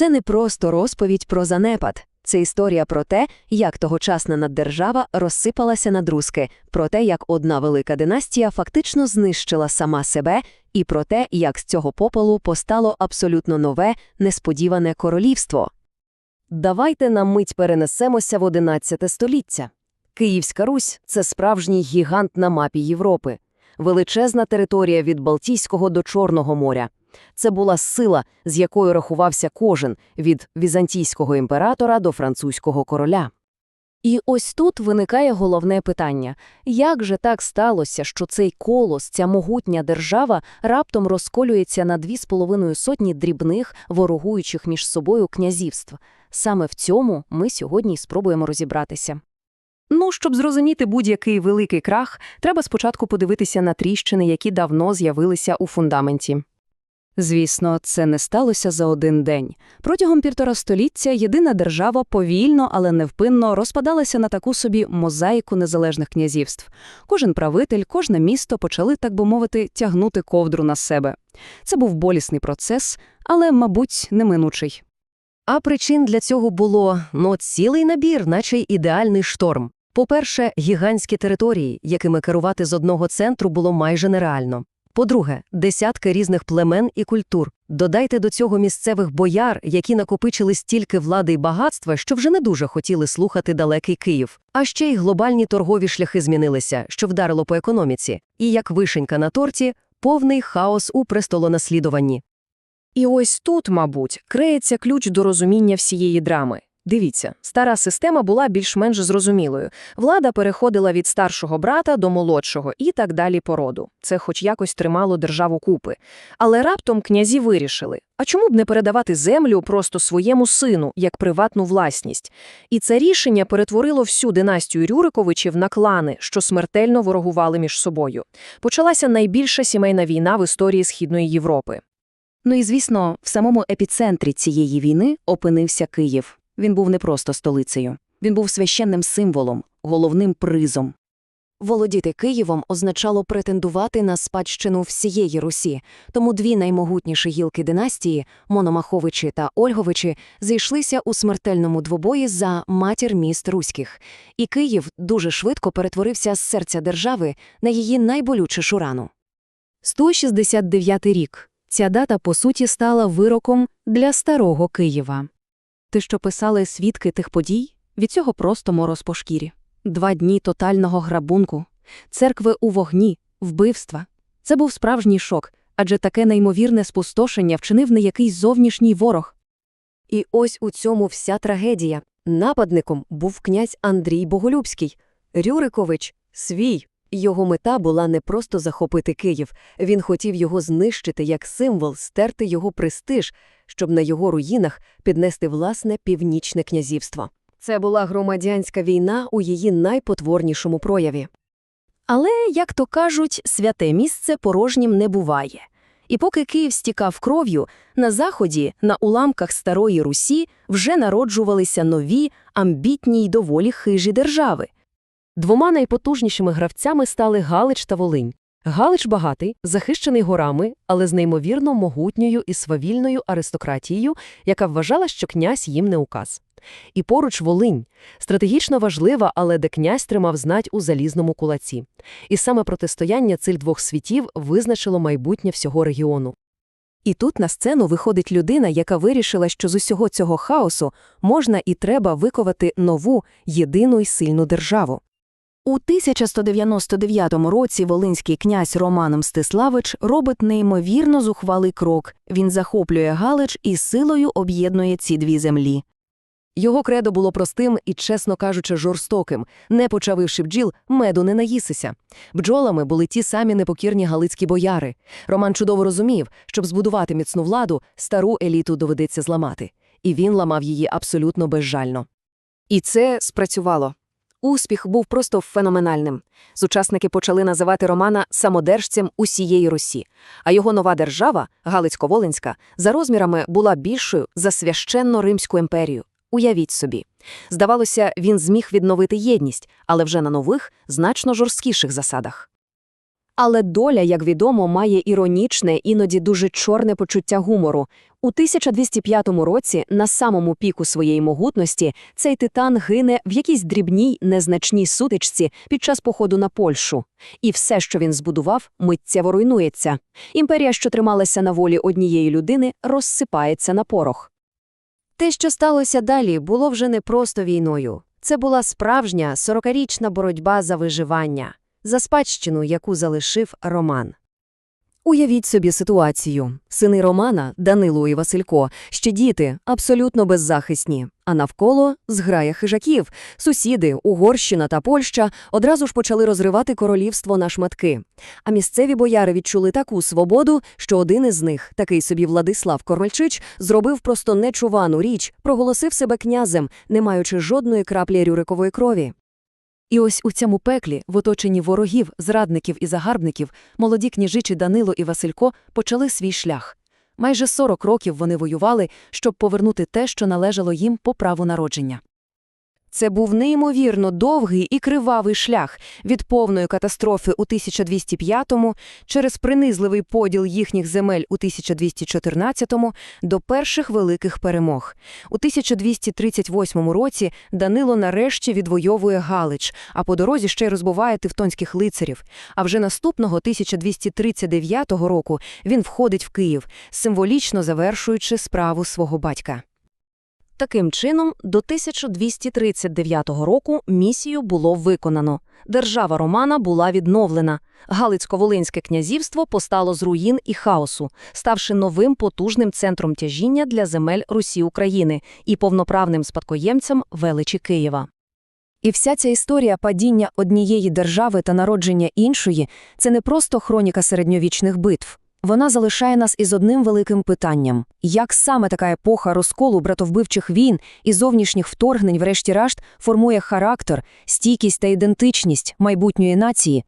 Це не просто розповідь про занепад. Це історія про те, як тогочасна наддержава розсипалася на друзки, про те, як одна велика династія фактично знищила сама себе, і про те, як з цього попелу постало абсолютно нове, несподіване королівство. Давайте на мить перенесемося в 11 століття. Київська Русь – це справжній гігант на мапі Європи. Величезна територія від Балтійського до Чорного моря. Це була сила, з якою рахувався кожен – від візантійського імператора до французького короля. І ось тут виникає головне питання. Як же так сталося, що цей колос, ця могутня держава, раптом розколюється на дві з половиною сотні дрібних, ворогуючих між собою князівств? Саме в цьому ми сьогодні спробуємо розібратися. Ну, щоб зрозуміти будь-який великий крах, треба спочатку подивитися на тріщини, які давно з'явилися у фундаменті. Звісно, це не сталося за один день. Протягом півтора століття єдина держава повільно, але невпинно розпадалася на таку собі мозаїку незалежних князівств. Кожен правитель, кожне місто почали, так би мовити, тягнути ковдру на себе. Це був болісний процес, але, мабуть, неминучий. А причин для цього було, ну, цілий набір, наче ідеальний шторм. По-перше, гігантські території, якими керувати з одного центру було майже нереально. По-друге, десятки різних племен і культур. Додайте до цього місцевих бояр, які накопичили стільки влади й багатства, що вже не дуже хотіли слухати далекий Київ. А ще й глобальні торгові шляхи змінилися, що вдарило по економіці. І як вишенька на торті, повний хаос у престолонаслідуванні. І ось тут, мабуть, криється ключ до розуміння всієї драми. Дивіться, стара система була більш-менш зрозумілою. Влада переходила від старшого брата до молодшого і так далі по роду. Це хоч якось тримало державу купи. Але раптом князі вирішили, а чому б не передавати землю просто своєму сину, як приватну власність? І це рішення перетворило всю династію Рюриковичів на клани, що смертельно ворогували між собою. Почалася найбільша сімейна війна в історії Східної Європи. Ну і, звісно, в самому епіцентрі цієї війни опинився Київ. Він був не просто столицею. Він був священним символом, головним призом. Володіти Києвом означало претендувати на спадщину всієї Русі, тому дві наймогутніші гілки династії Мономаховичі та Ольговичі зійшлися у смертельному двобої за матір міст руських, і Київ дуже швидко перетворився з серця держави на її найболючішу рану. 169 рік. Ця дата, по суті, стала вироком для старого Києва. Ти що писали свідки тих подій? Від цього просто мороз по шкірі. Два дні тотального грабунку, церкви у вогні, вбивства. Це був справжній шок, адже таке неймовірне спустошення вчинив не якийсь зовнішній ворог. І ось у цьому вся трагедія. Нападником був князь Андрій Боголюбський, Рюрикович свій. Його мета була не просто захопити Київ, він хотів його знищити як символ, стерти його престиж, щоб на його руїнах піднести власне північне князівство. Це була громадянська війна у її найпотворнішому прояві. Але, як то кажуть, святе місце порожнім не буває. І поки Київ стікав кров'ю, на заході, на уламках Старої Русі, вже народжувалися нові, амбітні й доволі хижі держави. Двома найпотужнішими гравцями стали Галич та Волинь. Галич багатий, захищений горами, але з неймовірно могутньою і свавільною аристократією, яка вважала, що князь їм не указ. І поруч Волинь – стратегічно важлива, але де князь тримав знать у залізному кулаці. І саме протистояння цих двох світів визначило майбутнє всього регіону. І тут на сцену виходить людина, яка вирішила, що з усього цього хаосу можна і треба виковати нову, єдину й сильну державу. У 1199 році волинський князь Роман Мстиславич робить неймовірно зухвалий крок. Він захоплює Галич і силою об'єднує ці дві землі. Його кредо було простим і, чесно кажучи, жорстоким. Не почавивши бджіл, меду не наїсися. Бджолами були ті самі непокірні галицькі бояри. Роман чудово розумів, щоб збудувати міцну владу, стару еліту доведеться зламати. І він ламав її абсолютно безжально. І це спрацювало. Успіх був просто феноменальним. Сучасники почали називати Романа самодержцем усієї Русі, а його нова держава, Галицько-Волинська, за розмірами була більшою за священно Римську імперію. Уявіть собі. Здавалося, він зміг відновити єдність, але вже на нових, значно жорсткіших засадах. Але доля, як відомо, має іронічне, іноді дуже чорне почуття гумору. У 1205 році, на самому піку своєї могутності, цей титан гине в якійсь дрібній, незначній сутичці під час походу на Польщу. І все, що він збудував, миттєво руйнується. Імперія, що трималася на волі однієї людини, розсипається на порох. Те, що сталося далі, було вже не просто війною. Це була справжня сорокарічна боротьба за виживання, за спадщину, яку залишив Роман. Уявіть собі ситуацію. Сини Романа, Данило і Василько, ще діти, абсолютно беззахисні. А навколо зграя хижаків. Сусіди, Угорщина та Польща одразу ж почали розривати королівство на шматки. А місцеві бояри відчули таку свободу, що один із них, такий собі Владислав Кормальчич, зробив просто нечувану річ, проголосив себе князем, не маючи жодної краплі рюрикової крові. І ось у цьому пеклі, в оточенні ворогів, зрадників і загарбників, молоді княжичі Данило і Василько почали свій шлях. Майже 40 років вони воювали, щоб повернути те, що належало їм по праву народження. Це був неймовірно довгий і кривавий шлях від повної катастрофи у 1205-му через принизливий поділ їхніх земель у 1214-му до перших великих перемог. У 1238 році Данило нарешті відвоює Галич, а по дорозі ще й розбиває тевтонських лицарів. А вже наступного 1239 року він входить в Київ, символічно завершуючи справу свого батька. Таким чином, до 1239 року місію було виконано. Держава Романа була відновлена. Галицько-Волинське князівство постало з руїн і хаосу, ставши новим потужним центром тяжіння для земель Русі України і повноправним спадкоємцем величі Києва. І вся ця історія падіння однієї держави та народження іншої – це не просто хроніка середньовічних битв. Вона залишає нас із одним великим питанням. Як саме така епоха розколу братовбивчих війн і зовнішніх вторгнень врешті-решт формує характер, стійкість та ідентичність майбутньої нації,